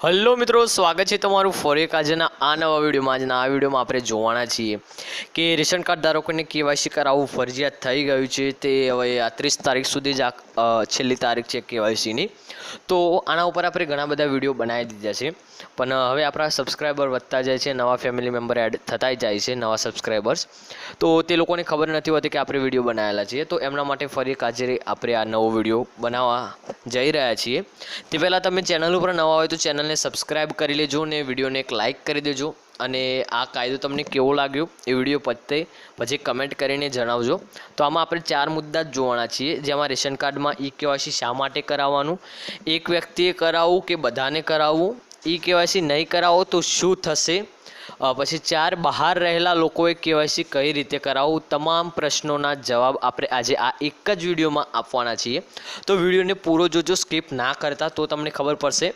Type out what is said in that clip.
Hello મિત્રો, સ્વાગત છે તમારું ફરી એક આજના આ નવા વિડીયોમાં. આજના આ વિડીયોમાં આપણે જોવાના છીએ કે રેશન કાર્ડ ધારકોને કેવાયસી કરાવવું ફરજિયાત થઈ ગયું છે તે હવે આ ત્રીસ તારીખ સુધી જ છેલ્લી તારીખ છે કેવાયસીની. તો આના ઉપર આપણે ઘણા બધા વીડિયો બનાવી દીધા છે. પણ હવે આપણા સબસ્ક્રાઈબર વધતા જાય છે, નવા ફેમિલી મેમ્બર એડ થતા જાય છે નવા સબસ્ક્રાઈબર્સ તો તે લોકોને ખબર નથી હોતી કે આપણે વીડિયો બનાવેલા છીએ. તો એમના માટે ફરી એક આજે આપણે આ નવો વીડિયો બનાવવા જઈ રહ્યા છીએ. તે પહેલાં તમે ચેનલ ઉપર નવા હોય તો ચેનલને સબસ્ક્રાઈબ કરી લેજો અને વિડીયોને એક લાઇક કરી દેજો. અને આ કાયદો તમને કેવો લાગ્યો એ વીડિયો પતે પછી કમેન્ટ કરીને જણાવજો. તો આમાં આપણે ચાર મુદ્દા જ જોવાના છીએ. જેમાં રેશન કાર્ડમાં ઈ કેવાયસી શા માટે કરાવવાનું? એક વ્યક્તિએ કરાવવું કે બધાને કરાવવું? ઈ કેવાયસી નહીં કરાવો તો શું થશે? પછી ચાર બહાર રહેલા લોકોએ કેવાયસી કઈ રીતે કરાવવું? તમામ પ્રશ્નોના જવાબ આપણે આજે આ એક જ વિડીયોમાં આપવાના છીએ. તો વિડીયોને પૂરો જોજો, સ્કીપ ના કરતા, તો તમને ખબર પડશે.